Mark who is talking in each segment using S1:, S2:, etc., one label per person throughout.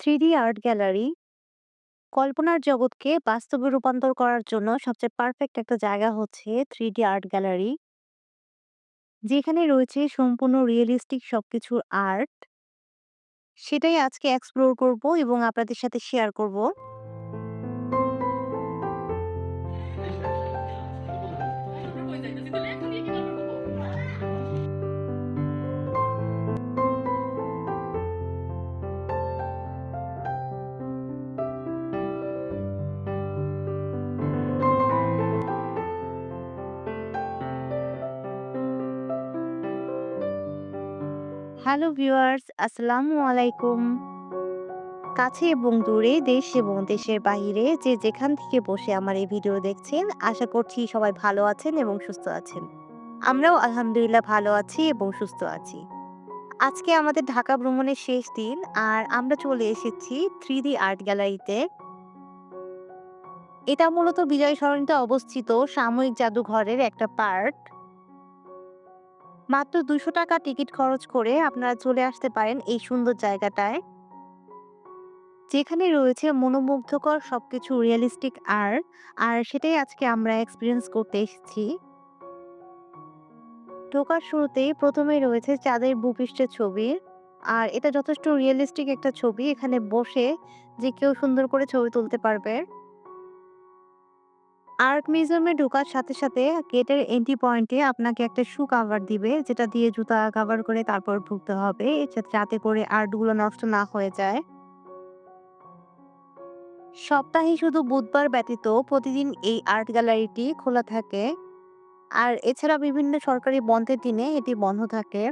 S1: Three D art gallery কল্পনার জগৎকে বাস্তবে রূপান্তর করার জন্য সবচেয়ে পারফেক্ট একটা জায়গা হচ্ছে থ্রিডি আর্ট গ্যালারি। যেখানে রয়েছে সম্পূর্ণ রিয়েলিস্টিক সবকিছুর আর্ট। সেটাই আজকে এক্সপ্লোর করব এবং আপনাদের সাথে শেয়ার করব। হ্যালো ভিউয়ার্স, আসসালামু আলাইকুম। কাছে এবং দূরে দেশ এবং দেশের বাইরে যে যেখান থেকে বসে আমার এই ভিডিও দেখছেন, আশা করছি সবাই ভালো আছেন এবং সুস্থ আছেন। আমরাও আলহামদুলিল্লাহ ভালো আছি এবং সুস্থ আছি। আজকে আমাদের ঢাকা ভ্রমণের শেষ দিন আর আমরা চলে এসেছি থ্রি ডি আর্ট গ্যালারিতে। এটা মূলত বিজয় সরণিতে অবস্থিত সাময়িক জাদুঘরের একটা পার্ট। মাত্র দুশো টাকা টিকিট খরচ করে আপনারা চলে আসতে পারেন এই সুন্দর জায়গাটায়। যেখানে রয়েছে মনোমুগ্ধকর সবকিছু রিয়েলিস্টিক আর্ট আর সেটাই আজকে আমরা এক্সপিরিয়েন্স করতে এসেছি। ঢোকার শুরুতেই প্রথমে রয়েছে চাঁদের ভূপৃষ্ঠের ছবি, আর এটা যথেষ্ট রিয়েলিস্টিক একটা ছবি। এখানে বসে যে কেউ সুন্দর করে ছবি তুলতে পারবে। আর্ট মিউজিয়ামে ঢোকার সাথে সাথে গেটের এন্ট্রি পয়েন্টে আপনাকে একটা শু কাভার দিবে। যেটা দিয়ে জুতা কাভার করে তারপর ঢুকতে হবে। যাতে করে আর্টগুলো নষ্ট না হয়ে যায়। সপ্তাহে শুধু বুধবার ব্যতীত প্রতিদিন এই আর্ট গ্যালারিটি খোলা থাকে। আর এছাড়া বিভিন্ন সরকারি বন্ধের দিনে এটি বন্ধ থাকে।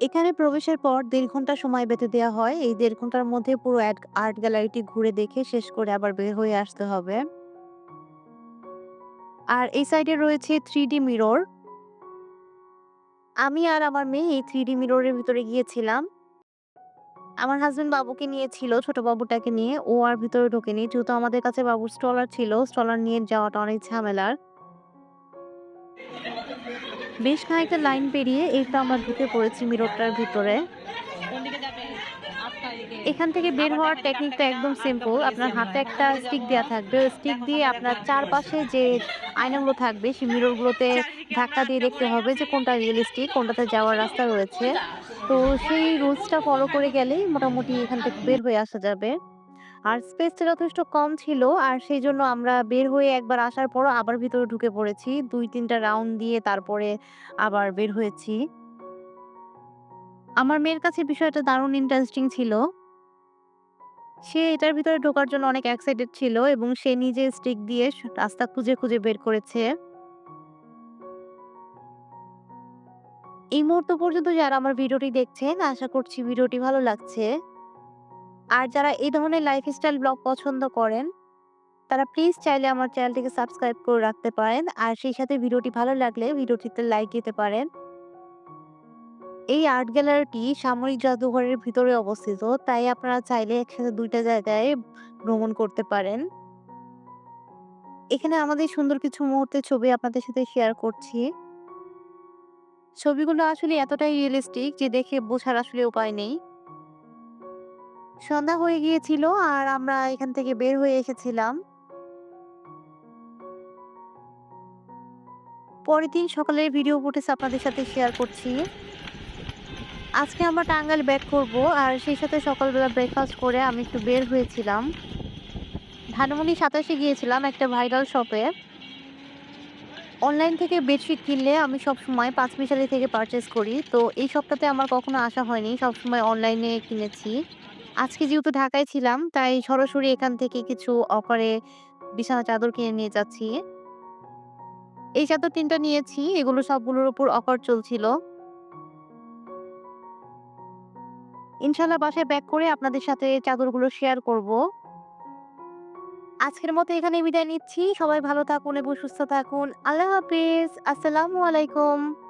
S1: এখানে প্রবেশের পর দেড় ঘণ্টা সময় বেঁধে দেওয়া হয়। এই দেড় ঘণ্টার মধ্যে পুরো আর্ট গ্যালারিটি ঘুরে দেখে শেষ করে আবার বের হয়ে আসতে হবে। আর এই সাইডে রয়েছে থ্রি ডি মিরর। আমি আর আমার মেয়ে এই থ্রি ডি মিররের ভিতরে গিয়েছিলাম। আমার হাজবেন্ড বাবুকে নিয়েছিল, ছোট বাবুটাকে নিয়ে। ও আর ভিতরে ঢোকেনি। যেহেতু আমাদের কাছে বাবুর স্টলার ছিল স্টলার নিয়ে যাওয়াটা অনেক ঝামেলার। বেশ খানিকটা লাইন পেরিয়ে এই তো আমরা ঢুকে পড়েছি মিররটার ভিতরে। এখান থেকে বের হওয়ার টেকনিকটা একদম সিম্পল আপনার হাতে একটা স্টিক দেওয়া থাকবে। স্টিক দিয়ে আপনার চারপাশে যে আয়নাগুলো থাকবে, সেই মিররগুলোতে ধাক্কা দিয়ে দেখতে হবে যে কোনটা রিয়েলিস্টিক কোনটাতে যাওয়ার রাস্তা রয়েছে। তো সেই রুলসটা ফলো করে গেলেই মোটামুটি এখান থেকে বের হয়ে আসা যাবে। আর স্পেসটা যথেষ্ট কম ছিল আর সেই জন্য আমরা বের হয়ে একবার আসার পরও আবার ভিতরে ঢুকে পড়েছি। দুই, তিনটা রাউন্ড দিয়ে তারপরে আবার বের হয়েছি। আমার মেয়ের কাছে বিষয়টা দারুণ ইন্টারেস্টিং ছিল। সে এটার ভিতরে ঢোকার জন্য অনেক এক্সাইটেড ছিল এবং সে নিজে স্টিক দিয়ে রাস্তা খুঁজে খুঁজে বের করেছে। এই মুহূর্ত পর্যন্ত যারা আমার ভিডিওটি দেখছেন, আশা করছি ভিডিওটি ভালো লাগছে। আর যারা এই ধরনের লাইফস্টাইল ব্লগ পছন্দ করেন, তারা প্লিজ চাইলে আমার চ্যানেলটিকে সাবস্ক্রাইব করে রাখতে পারেন। আর সেই সাথে ভিডিওটি ভালো লাগলে ভিডিওটিতে লাইক দিতে পারেন। এই আর্ট গ্যালারিটি সামরিক জাদুঘরের ভিতরে অবস্থিত, তাই আপনারা চাইলে একসাথে দুইটা জায়গায় ভ্রমণ করতে পারেন। এখানে আমাদের সুন্দর কিছু মুহূর্তের ছবি আপনাদের সাথে শেয়ার করছি। ছবিগুলো আসলে এতটাই রিয়েলিস্টিক যে দেখে বোঝার আসলে উপায় নেই। সন্ধ্যা হয়ে গিয়েছিল আর আমরা এখান থেকে বের হয়ে এসেছিলাম। পরের দিন সকালের ভিডিও ফুটেজ আপনাদের সাথে শেয়ার করছি। আজকে আমরা টাঙ্গাইল ব্যাক করব আর সেই সাথে সকালবেলা ব্রেকফাস্ট করে আমি একটু বের হয়েছিলাম। ধানমন্ডি সাতাশে গিয়েছিলাম একটা ভাইরাল শপে অনলাইন থেকে বেডশিট কিনলে আমি সব সময় পাঁচ মিশালি থেকে পারচেস করি। তো এই সপ্তাহে আমার কখনো আসা হয়নি, সব সময় অনলাইনে কিনেছি। আজকে যেহেতু ঢাকায় ছিলাম, তাই সরাসরি এখান থেকে কিছু অফারে বিছানা চাদর কিনে নিয়ে যাচ্ছি। এই চাদর তিনটা নিয়েছি, এগুলো সবগুলোর উপর অফার চলছিল। ইনশাল্লাহ বাসায় ব্যাক করে আপনাদের সাথে চাদরগুলো শেয়ার করব। আজকের মতো এখানে বিদায় নিচ্ছি। সবাই ভালো থাকুন এবং সুস্থ থাকুন। আল্লাহ হাফিজ। আসসালামু আলাইকুম।